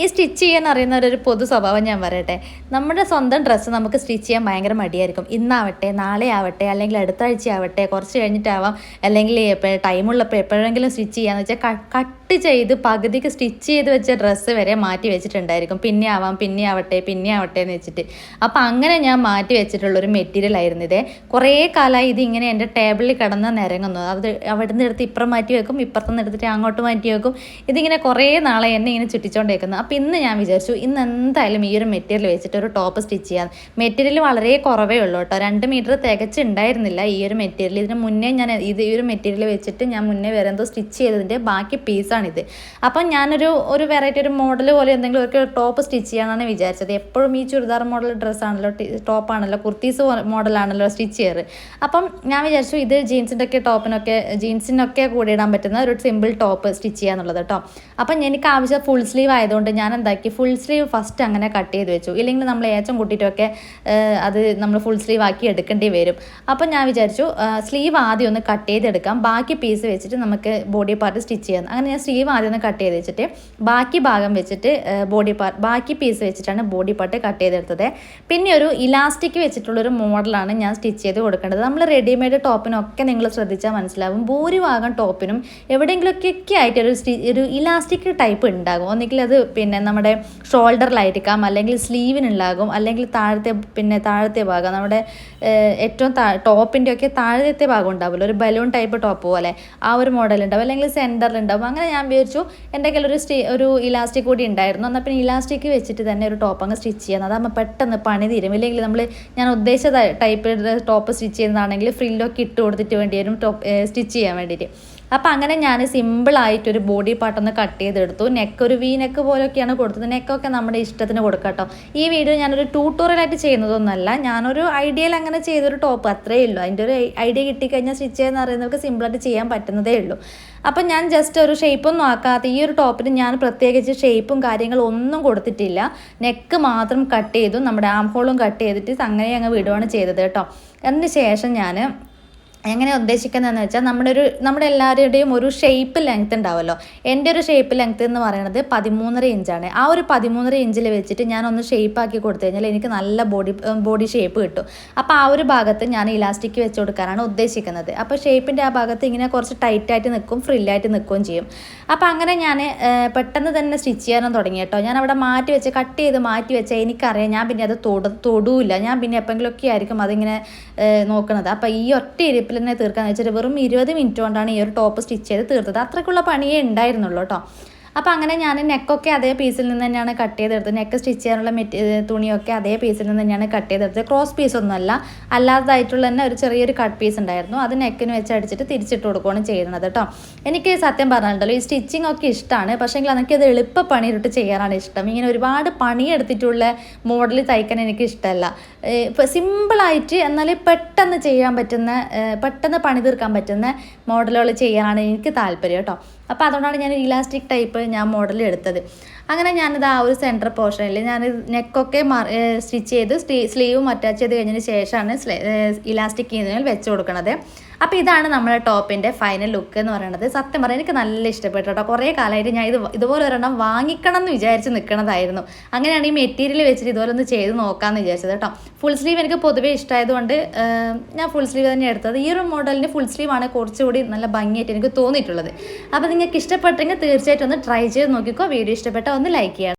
ഈ സ്റ്റിച്ച് ചെയ്യാൻ അറിയുന്ന ഒരു പൊതു സ്വഭാവം ഞാൻ പറയട്ടെ. നമ്മുടെ സ്വന്തം ഡ്രസ്സ് നമുക്ക് സ്റ്റിച്ച് ചെയ്യാൻ ഭയങ്കര മടിയായിരിക്കും. ഇന്നാവട്ടെ നാളെ ആവട്ടെ അല്ലെങ്കിൽ അടുത്ത ആഴ്ച ആവട്ടെ കുറച്ച് കഴിഞ്ഞിട്ടാവാം അല്ലെങ്കിൽ ടൈമുള്ളപ്പോൾ എപ്പോഴെങ്കിലും സ്റ്റിച്ച് ചെയ്യാന്ന് വെച്ചാൽ കട്ട് ചെയ്ത് പകുതിക്ക് സ്റ്റിച്ച് ചെയ്ത് വെച്ച ഡ്രസ്സ് വരെ മാറ്റി വെച്ചിട്ടുണ്ടായിരിക്കും. പിന്നെ ആവാം പിന്നെ ആവട്ടെ പിന്നെ ആവട്ടെ എന്ന് വെച്ചിട്ട്. അപ്പം അങ്ങനെ ഞാൻ മാറ്റി വെച്ചിട്ടുള്ള ഒരു മെറ്റീരിയൽ ആയിരുന്നു ഇതേ. കുറേ കാലമായി ഇത് ഇങ്ങനെ എന്റെ ടേബിളിൽ കിടന്ന് നിരങ്ങുന്നു. അത് അവിടെ നിന്ന് എടുത്ത് ഇപ്പുറം മാറ്റി വെക്കും ഇപ്പുറത്തുനിന്ന് എടുത്തിട്ട് അങ്ങോട്ട് മാറ്റി വെക്കും. ഇതിങ്ങനെ കുറേ നാളെ എന്നെ ഇങ്ങനെ ചുറ്റിച്ചുകൊണ്ടിരിക്കുന്നു അപ്പോൾ ഇന്ന് ഞാൻ വിചാരിച്ചു ഇന്ന് എന്തായാലും ഈ ഒരു മെറ്റീരിയൽ വെച്ചിട്ട് ഒരു ടോപ്പ് സ്റ്റിച്ച് ചെയ്യാം. മെറ്റീരിയൽ വളരെ കുറവേ ഉള്ളൂ കേട്ടോ. രണ്ട് മീറ്റർ തികച്ചുണ്ടായിരുന്നില്ല ഈ ഒരു മെറ്റീരിയൽ ഇതിന് മുന്നേ ഞാൻ ഇത് ഈ ഒരു മെറ്റീരിയൽ വെച്ചിട്ട് ഞാൻ മുന്നേ വേറെ എന്തോ സ്റ്റിച്ച് ചെയ്തതിന്റെ ബാക്കി പീസാണിത് അപ്പം ഞാനൊരു ഒരു വെറൈറ്റി ഒരു മോഡൽ പോലെ എന്തെങ്കിലും ഒരു ടോപ്പ് സ്റ്റിച്ച് ചെയ്യാനാണ് വിചാരിച്ചത്. എപ്പോഴും ഈ ചുരിദാർ മോഡൽ ഡ്രസ്സാണല്ലോ ടോപ്പാണല്ലോ കുർത്തീസ് മോഡലാണല്ലോ സ്റ്റിച്ച് ചെയ്യാറ്. അപ്പം ഞാൻ വിചാരിച്ചു ഇത് ജീൻസിന്റെ ഒക്കെ ടോപ്പിനൊക്കെ ജീൻസിനൊക്കെ കൂടി ഇടാൻ പറ്റുന്ന ഒരു സിമ്പിൾ ടോപ്പ് സ്റ്റിച്ച് ചെയ്യാന്നുള്ളത് കേട്ടോ അപ്പം എനിക്ക് ആവശ്യം ഫുൾ സ്ലീവ് ആയതുകൊണ്ട് ഞാൻ എന്താക്കി ഫുൾ സ്ലീവ് ഫസ്റ്റ് അങ്ങനെ കട്ട് ചെയ്ത് വെച്ചു. ഇല്ലെങ്കിൽ നമ്മൾ ഏച്ചം കൂട്ടിയിട്ടൊക്കെ അത് നമ്മൾ ഫുൾ സ്ലീവ് ആക്കി എടുക്കേണ്ടി വരും. അപ്പം ഞാൻ വിചാരിച്ചു സ്ലീവ് ആദ്യം ഒന്ന് കട്ട് ചെയ്തെടുക്കാം. ബാക്കി പീസ് വെച്ചിട്ട് നമുക്ക് ബോഡി പാർട്ട് സ്റ്റിച്ച് ചെയ്യാം. അങ്ങനെ ഞാൻ സ്ലീവ് ആദ്യം ഒന്ന് കട്ട് ചെയ്ത് വെച്ചിട്ട് ബാക്കി ഭാഗം വെച്ചിട്ട് ബോഡി പാർട്ട് ബാക്കി പീസ് വെച്ചിട്ടാണ് ബോഡി പാർട്ട് കട്ട് ചെയ്തെടുത്തത്. പിന്നെ ഒരു ഇലാസ്റ്റിക് വെച്ചിട്ടുള്ളൊരു മോഡലാണ് ഞാൻ സ്റ്റിച്ച് ചെയ്ത് കൊടുക്കേണ്ടത്. നമ്മൾ റെഡിമെയ്ഡ് ടോപ്പിനൊക്കെ നിങ്ങൾ ശ്രദ്ധിച്ചാൽ മനസ്സിലാവും. ഭൂരിഭാഗം ടോപ്പിനും എവിടെയെങ്കിലുമൊക്കെ ആയിട്ട് ഒരു ഒരു ഇലാസ്റ്റിക് ടൈപ്പ് ഉണ്ടാകും. ഒന്നുകിൽ അത് പിന്നെ നമ്മുടെ ഷോൾഡറിലായിരിക്കാം അല്ലെങ്കിൽ സ്ലീവിനുണ്ടാകും അല്ലെങ്കിൽ താഴത്തെ പിന്നെ താഴത്തെ ഭാഗം നമ്മുടെ ഏറ്റവും താ ടോപ്പിന്റെ ഒക്കെ താഴത്തെ ഭാഗം ഉണ്ടാവില്ല ഒരു ബലൂൺ ടൈപ്പ് ടോപ്പ് പോലെ ആ ഒരു മോഡൽ ഉണ്ടാവും അല്ലെങ്കിൽ സെന്ററിലുണ്ടാവും അങ്ങനെ ഞാൻ വിചാരിച്ചു എന്റെ കയ്യിൽ ഒരു സ്റ്റി ഒരു ഇലാസ്റ്റിക് കൂടി ഉണ്ടായിരുന്നു. എന്നാൽ പിന്നെ ഇലാസ്റ്റിക് വെച്ചിട്ട് തന്നെ ഒരു ടോപ്പ് അങ്ങ് സ്റ്റിച്ച് ചെയ്യാം അതാകുമ്പോൾ പെട്ടെന്ന് പണി തീരും. ഇല്ലെങ്കിൽ നമ്മൾ ഞാൻ ഉദ്ദേശിച്ച ടൈപ്പ് ടോപ്പ് സ്റ്റിച്ച് ചെയ്യുന്നതാണെങ്കിൽ ഫ്രില്ലൊക്കെ ഇട്ട് കൊടുത്തിട്ട് വേണ്ടി വരും ടോപ്പ് സ്റ്റിച്ച് ചെയ്യാൻ വേണ്ടിയിട്ട്. അപ്പോൾ അങ്ങനെ ഞാൻ സിമ്പിളായിട്ടൊരു ബോഡി പാർട്ടൊന്ന് കട്ട് ചെയ്തെടുത്തു. നെക്ക് ഒരു വി നെക്ക് പോലെയൊക്കെയാണ് കൊടുത്തത്. നെക്കൊക്കെ നമ്മുടെ ഇഷ്ടത്തിന് കൊടുക്കാം കേട്ടോ. ഈ വീഡിയോ ഞാനൊരു ട്യൂട്ടോറിയലായിട്ട് ചെയ്യുന്നതൊന്നുമല്ല ഞാനൊരു ഐഡിയയിൽ അങ്ങനെ ചെയ്തൊരു ടോപ്പ് അത്രയേ ഉള്ളൂ. അതിന്റെ ഒരു ഐഡിയ കിട്ടിക്കഴിഞ്ഞാൽ സ്റ്റിച്ച് ചെയ്യുന്ന അറിയുന്നവർക്ക് സിമ്പിളായിട്ട് ചെയ്യാൻ പറ്റുന്നതേ ഉള്ളൂ. അപ്പം ഞാൻ ജസ്റ്റ് ഒരു ഷേപ്പൊന്നും ആക്കാത്ത ഈ ഒരു ടോപ്പിന് ഞാൻ പ്രത്യേകിച്ച് ഷേപ്പും കാര്യങ്ങളും ഒന്നും കൊടുത്തിട്ടില്ല. നെക്ക് മാത്രം കട്ട് ചെയ്തു. നമ്മുടെ ആം ഹോളും കട്ട് ചെയ്തിട്ട് അങ്ങനെ അങ്ങ് വിടുവാണ് ചെയ്തത് കേട്ടോ. അതിന് ശേഷം ഞാൻ എങ്ങനെ ഉദ്ദേശിക്കുന്നതെന്ന് വെച്ചാൽ നമ്മുടെ ഒരു നമ്മുടെ എല്ലാവരുടെയും ഒരു ഷേപ്പ് ലെങ്ത് ഉണ്ടാവുമല്ലോ. എന്റെ ഒരു ഷേപ്പ് ലെങ്ത് എന്ന് പറയുന്നത് പതിമൂന്നര ഇഞ്ചാണ് ആ ഒരു പതിമൂന്നര ഇഞ്ചിൽ വെച്ചിട്ട് ഞാൻ ഒന്ന് ഷേപ്പ് ആക്കി കൊടുത്തു കഴിഞ്ഞാൽ എനിക്ക് നല്ല ബോഡി ബോഡി ഷേപ്പ് കിട്ടും. അപ്പോൾ ആ ഒരു ഭാഗത്ത് ഞാൻ ഇലാസ്റ്റിക് വെച്ച് കൊടുക്കാനാണ് ഉദ്ദേശിക്കുന്നത്. അപ്പോൾ ഷേപ്പിന്റെ ആ ഭാഗത്ത് ഇങ്ങനെ കുറച്ച് ടൈറ്റായിട്ട് നിൽക്കും ഫ്രില്ലായിട്ട് നിൽക്കുകയും ചെയ്യും. അപ്പോൾ അങ്ങനെ ഞാൻ പെട്ടെന്ന് തന്നെ സ്റ്റിച്ച് ചെയ്യാനും തുടങ്ങി കേട്ടോ. ഞാൻ അവിടെ മാറ്റി വെച്ച് കട്ട് ചെയ്ത് മാറ്റി വെച്ചാൽ എനിക്കറിയാം ഞാൻ പിന്നെ അത് തൊട തൊടൂല്ല ഞാൻ പിന്നെ എപ്പോഴെങ്കിലുമൊക്കെ ആയിരിക്കും അതിങ്ങനെ നോക്കുന്നത്. അപ്പോൾ ഈ ഒറ്റ ഇരിപ്പിൽ തന്നെ തീർക്കാന്ന് വെച്ചിട്ട് വെറും ഇരുപത് മിനിറ്റ് കൊണ്ടാണ് ഈ ഒരു ടോപ്പ് സ്റ്റിച്ച് ചെയ്ത് തീർത്തത്. അത്രയ്ക്കുള്ള പണിയേ ഉണ്ടായിരുന്നുള്ളൂ കേട്ടോ അപ്പോൾ അങ്ങനെ ഞാൻ നെക്കൊക്കെ അതേ പീസിൽ നിന്ന് തന്നെയാണ് കട്ട് ചെയ്തെടുത്തത്. നെക്ക് സ്റ്റിച്ച് ചെയ്യാനുള്ള മെറ്റ് തുണിയൊക്കെ അതേ പീസിൽ നിന്ന് തന്നെയാണ് കട്ട് ചെയ്തെടുത്തത്. ക്രോസ് പീസ് ഒന്നുമല്ല. അല്ലാത്തതായിട്ടുള്ള തന്നെ ഒരു ചെറിയൊരു കട്ട് പീസ് ഉണ്ടായിരുന്നു. അത് നെക്കിന് വെച്ച് അടിച്ചിട്ട് തിരിച്ചിട്ട് കൊടുക്കുകയാണ് ചെയ്യുന്നത് കേട്ടോ. എനിക്ക് സത്യം പറഞ്ഞിട്ടുണ്ടല്ലോ ഈ സ്റ്റിച്ചിങ് ഒക്കെ ഇഷ്ടമാണ് പക്ഷേങ്കിൽ എനിക്കത് എളുപ്പ പണിയിട്ട് ചെയ്യാനാണ് ഇഷ്ടം. ഇങ്ങനെ ഒരുപാട് പണിയെടുത്തിട്ടുള്ള മോഡൽ തയ്ക്കാൻ എനിക്ക് ഇഷ്ടമല്ല. ഇപ്പോൾ സിമ്പിളായിട്ട് എന്നാൽ പെട്ടെന്ന് ചെയ്യാൻ പറ്റുന്ന പെട്ടെന്ന് പണി തീർക്കാൻ പറ്റുന്ന മോഡലുകൾ ചെയ്യാനാണ് എനിക്ക് താല്പര്യം കേട്ടോ. അപ്പോൾ അതുകൊണ്ടാണ് ഞാൻ ഇലാസ്റ്റിക് ടൈപ്പ് ഞാൻ മോഡൽ എടുത്തത്. അങ്ങനെ ഞാനിത് ആ ഒരു സെന്റർ പോർഷനിൽ ഞാൻ നെക്കൊക്കെ സ്റ്റിച്ച് ചെയ്ത് സ്ലീവും അറ്റാച്ച് ചെയ്ത് കഴിഞ്ഞതിന് ശേഷമാണ് ഇലാസ്റ്റിക് ഇതിൽ വെച്ച് കൊടുക്കുന്നത് അപ്പോൾ ഇതാണ് നമ്മുടെ ടോപ്പിന്റെ ഫൈനൽ ലുക്ക് എന്ന് പറയുന്നത് സത്യം പറയാൻ എനിക്ക് നല്ല ഇഷ്ടപ്പെട്ടു കേട്ടോ. കുറേ കാലമായിട്ട് ഞാൻ ഇത് ഇതുപോലെ ഒരെണ്ണം വാങ്ങിക്കണം എന്ന് വിചാരിച്ച് നിൽക്കണതായിരുന്നു അങ്ങനെയാണ് ഈ മെറ്റീരിയൽ വെച്ചിട്ട് ഇതുപോലെ ഒന്ന് ചെയ്ത് നോക്കാമെന്ന് വിചാരിച്ചത് കേട്ടോ. ഫുൾ സ്ലീവ് എനിക്ക് പൊതുവേ ഇഷ്ടമായതുകൊണ്ട് ഞാൻ ഫുൾ സ്ലീവ് തന്നെ എടുത്തത്. ഈ ഒരു മോഡലിന് ഫുൾ സ്ലീവാണ് കുറച്ചുകൂടി നല്ല ഭംഗിയായിട്ട് എനിക്ക് തോന്നിയിട്ടുള്ളത്. അപ്പോൾ നിങ്ങൾക്ക് ഇഷ്ടപ്പെട്ടെങ്കിൽ തീർച്ചയായിട്ടും ഒന്ന് ട്രൈ ചെയ്ത് നോക്കിക്കോ. വീഡിയോ ഇഷ്ടപ്പെട്ട ഒന്ന് ലൈക്ക് ചെയ്യണം